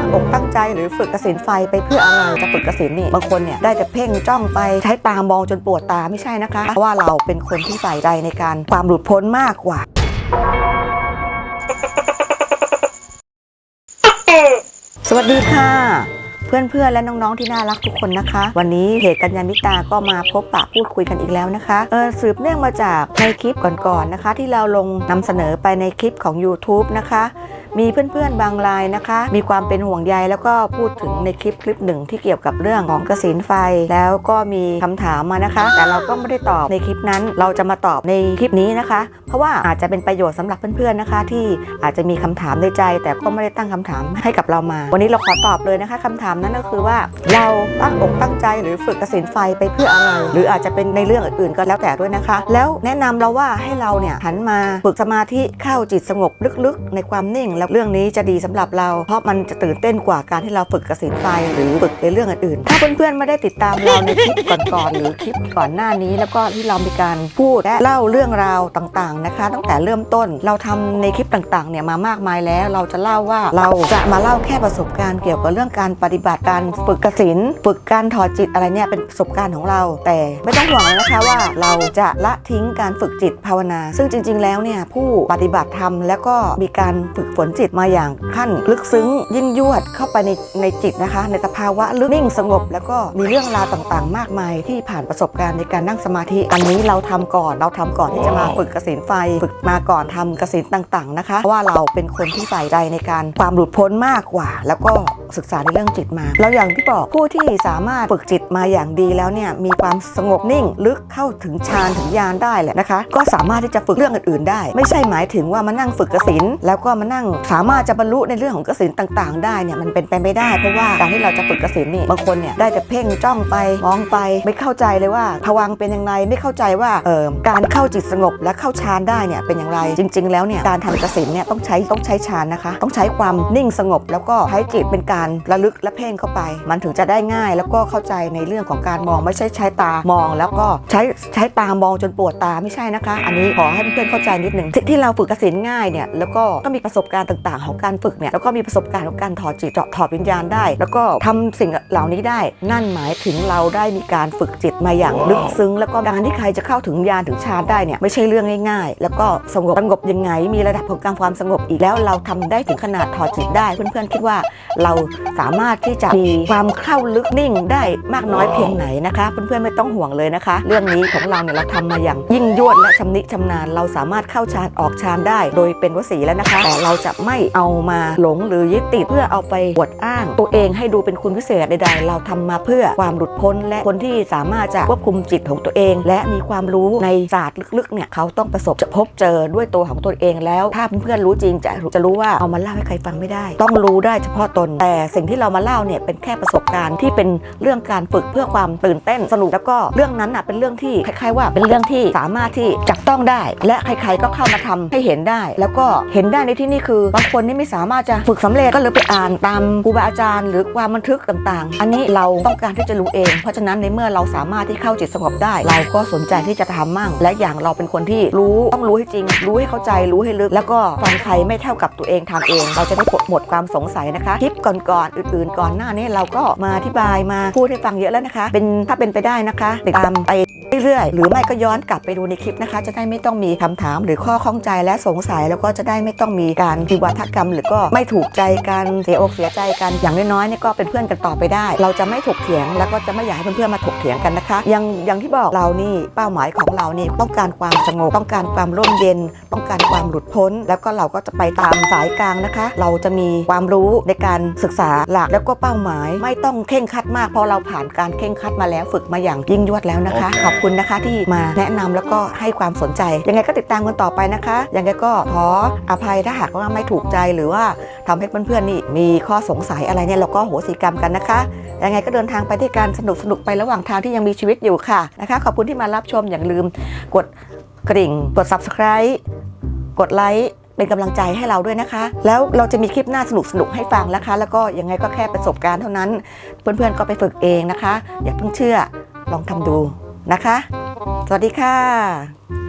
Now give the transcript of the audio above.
ตั้งอกตั้งใจหรือฝึกกระสินไฟไปเพื่ออะไรจะฝึกกระสินนี่บางคนเนี่ยได้แต่เพ่งจ้องไปใช้ตามองจนปวดตาไม่ใช่นะคะเพราะว่าเราเป็นคนที่ใส่ใจในการความหลุดพ้นมากกว่าสวัสดีค่ะ เพื่อนๆและน้องๆที่น่ารักทุกคนนะคะ วันนี้เพจกัญญาณิตาก็มาพบปะพูดคุยกันอีกแล้วนะคะเออสืบเนื่องมาจากในคลิปก่อนๆนะคะ ที่เราลงนำเสนอไปในคลิปของ YouTube นะคะ มีเพื่อนๆบางรายนะคะ มีความเป็นห่วงใยแล้วก็พูดถึงในคลิปคลิปหนึ่งที่เกี่ยวกับเรื่องของกระสินไฟ แล้วก็มีคำถามมานะคะ แต่เราก็ไม่ได้ตอบในคลิปนั้น เราจะมาตอบในคลิปนี้นะคะ เพราะว่าอาจจะเป็นประโยชน์สำหรับเพื่อนๆนะคะ ที่อาจจะมีคำถามในใจ แต่ก็ไม่ได้ตั้งคำถามให้กับเรามา วันนี้เราขอตอบเลยนะคะคำถามนั้นก็คือว่า เราตั้งอกตั้งใจหรือฝึกกระสินไฟไปเพื่ออะไรหรืออาจจะเป็นในเรื่องอื่นๆก็แล้วแต่ด้วยนะคะ แล้วแนะนำเราว่าให้เราเนี่ยหันมาฝึกสมาธิเข้าจิตสงบลึกๆ ในความนิ่งแล้วเรื่องนี้จะดีสำหรับเรา เพราะมันจะตื่นเต้นกว่าการที่เราฝึกกระสินไฟหรือฝึกในเรื่องอื่นๆ ถ้าเพื่อนๆไม่ได้ติดตามเราในคลิปก่อนๆหรือคลิปก่อนหน้านี้ แล้วก็ที่เรามีการพูดและเล่าเรื่องราวต่างๆนะคะ ตั้งแต่เริ่มต้นเราทำในคลิปต่างๆเนี่ยมามากมายแล้ว เราจะเล่าว่าเราจะมาเล่าแค่ประสบการณ์เกี่ยวกับเรื่องการปฏิบัติการฝึกกระสินฝึกการถอดจิตอะไรเนี่ยเป็นประสบการณ์ของเรา แต่ไม่ต้องห่วงเลยนะคะว่าเราจะละทิ้งการฝึกจิตภาวนา ซึ่งจริง ๆ แล้วเนี่ยผู้ปฏิบัติธรรมแล้วก็มีการฝึกฝนจิตมาอย่างขั้นลึกซึ้งยิ่งยวดเข้าไปในในจิตนะคะ ในสภาวะลึกนิ่งสงบ แล้วก็มีเรื่องราวต่างๆ มากมายที่ผ่านประสบการณ์ในการนั่งสมาธิอันนี้เราทำก่อนเราทำก่อนที่จะมาฝึกกสินไฟ ฝึกมาก่อนทำกสินต่างๆนะคะเพราะว่าเราเป็นคนที่ใส่ใจในการความหลุดพ้นมากกว่า แล้วก็ศึกษาในเรื่องจิตมา แล้วอย่างที่บอกผู้ที่สามารถฝึกจิตมาอย่างดีแล้วเนี่ยมีความสงบนิ่ง ลึกเข้าถึงฌานถึงญาณได้แหละนะคะ ก็สามารถที่จะฝึกเรื่องอื่นๆได้ ไม่ใช่หมายถึงว่ามานั่งฝึกกสินแล้วก็มานั่งสามารถจะบรรลุในเรื่องของกสินต่าง ๆ ได้เนี่ยมันเป็นไปไม่ได้เพราะว่าการที่เราจะฝึกกสินนี่บางคนเนี่ยได้แต่เพ่งจ้องไปมองไปไม่เข้าใจเลยว่าภวังเป็นยังไงไม่เข้าใจว่าเออการเข้าจิตสงบและเข้าฌานได้เนี่ยเป็นอย่างไรจริง ๆ แล้วเนี่ยการทำกสินเนี่ยต้องใช้ต้องใช้ฌานนะคะ ต้องใช้ความนิ่งสงบ แล้วก็ใช้จิตเป็นการระลึกและเพ่งเข้าไป มันถึงจะได้ง่ายแล้วก็เข้าใจในเรื่องของการมองไม่ใช่ใช้ตามอง แล้วก็ใช้ใช้ตามองจนปวดตาไม่ใช่นะคะ อันนี้ขอให้เพื่อนๆเข้าใจนิดหนึ่งที่ที่เราฝึกกสินง่ายเนี่ยแล้วก็ก็มีประสบการณ์ต่างๆ ของการฝึกเนี่ยแล้วก็มีประสบการณ์ของการถอดจิตถอดวิญญาณได้ แล้วก็ทำสิ่งเหล่านี้ได้ นั่นหมายถึงเราได้มีการฝึกจิตมาอย่างลึกซึ้ง แล้วก็การที่ใครจะเข้าถึงญาณถึงฌานได้เนี่ยไม่ใช่เรื่องง่ายๆ แล้วก็สงบสงบยังไงมีระดับของการความสงบอีกแล้วเราทำได้ถึงขนาดถอดจิตได้เพื่อนๆคิดว่าเราสามารถที่จะมีความเข้าลึกนิ่งได้มากน้อยเพียงไหนนะคะ เพื่อนๆไม่ต้องห่วงเลยนะคะ เรื่องนี้ของเราเนี่ยเราทำมาอย่างยิ่งยวดและชำนิชำนาญเราสามารถเข้าฌานออกฌานได้ โดยเป็นวสีแล้วนะคะ แต่เราจะไม่เอามาหลงหรือยึดติดเพื่อเอาไปอวดอ้าง ตัวเองให้ดูเป็นคุณพิเศษใดๆ เราทำมาเพื่อความหลุดพ้น และคนที่สามารถจะควบคุมจิตของตัวเอง และมีความรู้ในศาสตร์ลึกๆเนี่ยเขาต้องประสบจะพบเจอด้วยตัวของตัวเองแล้ว ถ้าเพื่อนๆรู้จริงจะจะรู้ว่าเอามาเล่าให้ใครฟังไม่ได้ ต้องรู้ได้เฉพาะตนแต่สิ่งที่เรามาเล่าเนี่ยเป็นแค่ประสบการณ์ที่เป็นเรื่องการฝึกเพื่อความตื่นเต้นสนุกแล้วก็เรื่องนั้นอะเป็นเรื่องที่คล้ายๆว่าเป็นเรื่องที่สามารถที่จับต้องได้ และใครๆก็เข้ามาทำให้เห็นได้ แล้วก็เห็นได้ในที่นี่คือบางคนนี่ไม่สามารถจะฝึกสำเร็จก็เลยไปอ่านตามครูบาอาจารย์ หรือความบันทึกต่างๆ อันนี้เราต้องการที่จะรู้เอง เพราะฉะนั้นในเมื่อเราสามารถที่เข้าจิตสงบได้ เราก็สนใจที่จะทำมั่ง และอย่างเราเป็นคนที่รู้ต้องรู้ให้จริง รู้ให้เข้าใจรู้ให้ลึก แล้วก็ฟังใครไม่เท่ากับตัวเองทำเอง เราจะได้หมดความสงสัยนะคะคลิปก่อนก่อนอื่น ๆ ก่อนหน้านี้เราก็มาอธิบายมาพูดให้ฟังเยอะแล้วนะคะ เป็นถ้าเป็นไปได้นะคะ ติดตามไป เรื่อยๆ หรือไม่ก็ย้อนกลับไปดูในคลิปนะคะ จะได้ไม่ต้องมีคำถามหรือข้อข้องใจและสงสัย แล้วก็จะได้ไม่ต้องมีการวิวัฒกรรม หรือก็ไม่ถูกใจกันเสียอกเสียใจกันอย่างน้อยๆเนี่ยก็เป็นเพื่อนกันต่อไปได้ เราจะไม่ถกเถียง แล้วก็จะไม่อยากให้เพื่อนๆมาถกเถียงกันนะคะอยังอย่างที่บอกเรานี่เป้าหมายของเรานี่ต้องการความสงบต้องการความร่มเย็น ต้องการความหลุดพ้น แล้วก็เราก็จะไปตามสายกลางนะคะ เราจะมีความรู้ในการศึกษาหลักแล้วก็เป้าหมาย ไม่ต้องเข่งครัดมากเพราะเราผ่านการเข่งครัดมาแล้วฝึกมาอย่างยิ่งยวดแล้วนะคะขอบคุณนะคะที่มาแนะนำแล้วก็ให้ความสนใจ ยังไงก็ติดตามกันต่อไปนะคะ ยังไงก็ขออภัยถ้าหากว่าไม่ถูกใจหรือว่าทำให้เพื่อนๆนี่มีข้อสงสัยอะไรเนี่ยเราก็โหสิกรรมกันนะคะ ยังไงก็เดินทางไปด้วยกันสนุกสนุกไประหว่างทางที่ยังมีชีวิตอยู่ค่ะนะคะ ขอบคุณที่มารับชมอย่าลืมกดกริ่ง กด subscribe กดไลค์เป็นกำลังใจให้เราด้วยนะคะ แล้วเราจะมีคลิปหน้าสนุกสนุกให้ฟังนะคะ แล้วก็ยังไงก็แค่ประสบการณ์เท่านั้น เพื่อนๆก็ไปฝึกเองนะคะ อย่าเพิ่งเชื่อลองทำดู นะคะ สวัสดีค่ะ